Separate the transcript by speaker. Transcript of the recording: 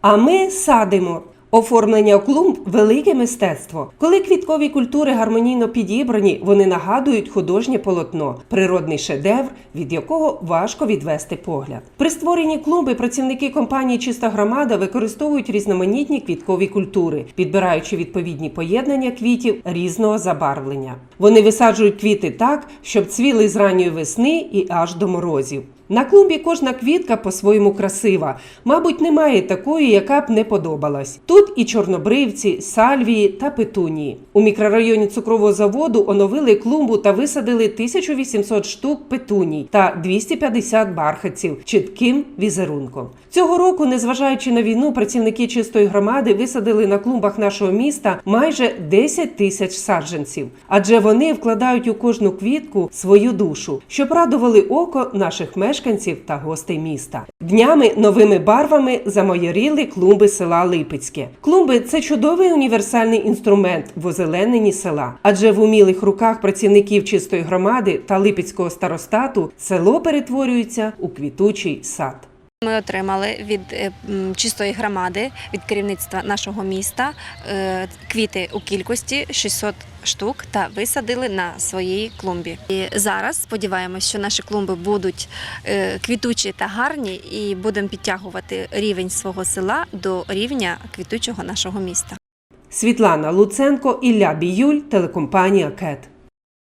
Speaker 1: А ми садимо. Оформлення клумб велике мистецтво. Коли квіткові культури гармонійно підібрані, вони нагадують художнє полотно, природний шедевр, від якого важко відвести погляд. При створенні клумби працівники компанії Чиста громада використовують різноманітні квіткові культури, підбираючи відповідні поєднання квітів різного забарвлення. Вони висаджують квіти так, щоб цвіли з ранньої весни і аж до морозів. На клумбі кожна квітка по-своєму красива. Мабуть, немає такої, яка б не подобалась. Тут і чорнобривці, сальвії та петунії. У мікрорайоні цукрового заводу оновили клумбу та висадили 1800 штук петуній та 250 бархатців чітким візерунком. Цього року, незважаючи на війну, працівники чистої громади висадили на клумбах нашого міста майже 10 тисяч саджанців, адже вони вкладають у кожну квітку свою душу, щоб радували око наших мешканців та гостей міста. Днями новими барвами замайоріли клумби села Липецьке. Клумби це чудовий універсальний інструмент в озелененні села, адже в умілих руках працівників чистої громади та Липецького старостату село перетворюється у квітучий сад.
Speaker 2: Ми отримали від е, чистої громади, від керівництва нашого міста е, квіти у кількості 600 штук та висадили на своїй клумбі. І зараз сподіваємось, що наші клумби будуть е, квітучі та гарні, і будемо підтягувати рівень свого села до рівня квітучого нашого міста.
Speaker 1: Світлана Луценко, Ілля Біюль, телекомпанія КЕТ.